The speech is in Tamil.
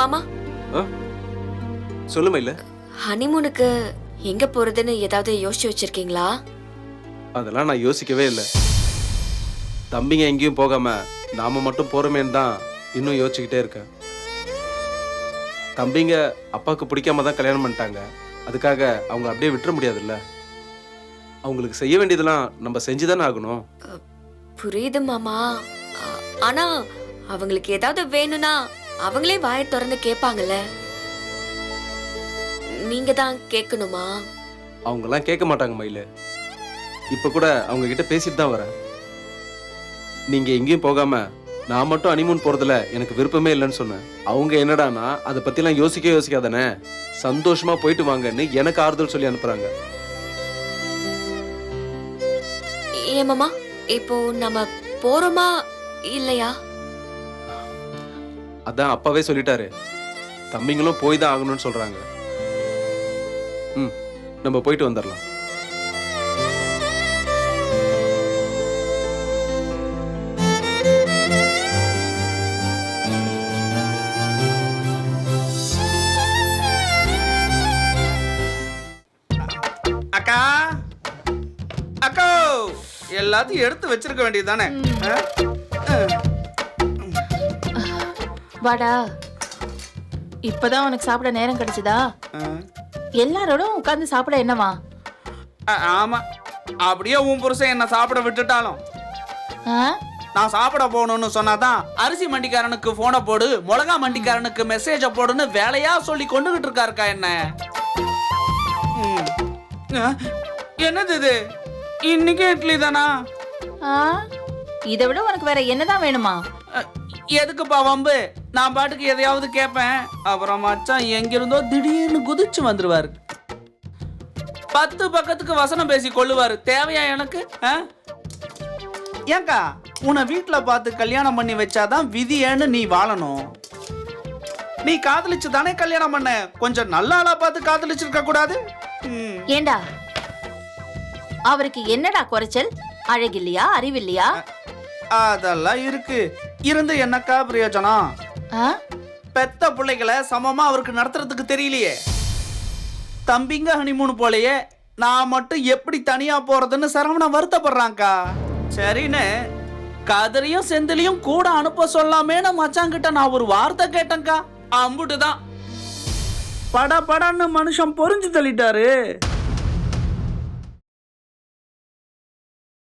மாமா? சொல்லுமா இல்ல ஹனிமூனுக்கு எங்க போறதுன்னு ஏதாவது யோசிச்சு வச்சிருக்கீங்களா? அதெல்லாம் நான் யோசிக்கவே இல்லை. தம்பிங்க எங்கேயும் போகாம நாம மட்டும் போறோமேன்னு தான் இன்னும் யோசிச்சுக்கிட்டே இருக்கேன். தம்பிங்க அப்பாவுக்கு பிடிக்காம தான் கல்யாணம் பண்ணிட்டாங்க. அதுக்காக அவங்க அப்படியே விட்டுற முடியாதுல்ல. அவங்களுக்கு செய்ய வேண்டியதெல்லாம் நம்ம செஞ்சுதானே ஆகணும். புரியுது மாமா. ஆனா அவங்களுக்கு ஏதாவது வேணும்னா அவங்களே வாயை திறந்து கேட்பாங்கல்ல? நீங்க தான் கேட்கணுமா? அவங்கெல்லாம் கேட்க மாட்டாங்க மயிலு. இப்போ கூட அவங்க கிட்ட பேசிட்டு தான் வரேன். நீங்க எங்கேயும் போகாம நான் மட்டும் அனிமூன் போறதுல எனக்கு விருப்பமே இல்லைன்னு சொன்னேன். அவங்க என்னடானா அதை பத்திலாம் யோசிக்க யோசிக்காதானே? சந்தோஷமா போயிட்டு வாங்கன்னு எனக்கு ஆறுதல் சொல்லி அனுப்புறாங்க. ஏன் மாமா இப்போ நம்ம போறோமா இல்லையா? அதான் அப்பாவே சொல்லிட்டாரு. தம்பிங்களும் போய் தான் ஆகணும்னு சொல்றாங்க. ம் நம்ம போயிட்டு வந்துடலாம் அக்கா! அக்கா! எல்லாத்தையும் எடுத்து வச்சிருக்க வேண்டியது தானே வாடா. இப்பதான் உனக்கு சாப்பிட நேரம் கிடைச்சதா? எல்லாரோட உட்கார்ந்து சாப்பிட என்னவா? ஆமா. அப்படியே உன் புருஷன் என்ன சாப்பிட விட்டுட்டாலும்? நான் சாப்பிட போகணும்னு சொன்னாதான் அரிசி மண்டிக்காரனுக்கு போனை போடு மிளகா மண்டிக்காரனுக்கு மெசேஜ போடுன்னு வேலையா சொல்லி கொண்டுகிட்டு இருக்காருக்கா என்ன? என்னது இது? இன்னைக்கு இட்லி தானா? ஆ? இதை விட உனக்கு வேற என்னதான் வேணுமா? எதுக்குப்பா வம்பு? நான் பாட்டுக்கு எதையாவது கேட்பேன் அப்புறம் மச்சான் எங்கிருந்தோ திடீர்னு குதிச்சு வந்துருவாரு. பத்து பக்கத்துக்கு வசனம் பேசி கொள்ளுவாரு. தேவையா எனக்கு? ஆ? ஏங்கா உன்னை வீட்டில் பார்த்து கல்யாணம் பண்ணி வச்சாதான் விதியேன்னு நீ வாழணும். நீ காதலிச்சு தானே கல்யாணம் பண்ண? கொஞ்சம் நல்ல ஆளா பார்த்து காதலிச்சிருக்க கூடாது. ம். ஏண்டா? அவருக்கு என்னடா குறைச்சல்? அழகில்லையா? அறிவில்லையா? அதெல்லாம் இருக்கு. இருந்து என்னக்கா பிரயோஜனம்? பெத்த பிள்ளைகளை சமமா அவருக்கு நடத்துறதுக்கு தெரியலையே. தம்பிங்க ஹனிமூன் போலயே நான் மட்டும் எப்படி தனியா போறதுன்னு சரவணன் வருத்தப்படுறான்க்கா. சரின்னு கதிரையும் செந்திலையும் கூட அனுப்ப சொல்லாமேன்னு மச்சாங்கிட்ட நான் ஒரு வார்த்தை கேட்டேன்க்கா. அம்புட்டு தான் பட படன்னு மனுஷன் பொறிஞ்சு தள்ளிட்டாரு.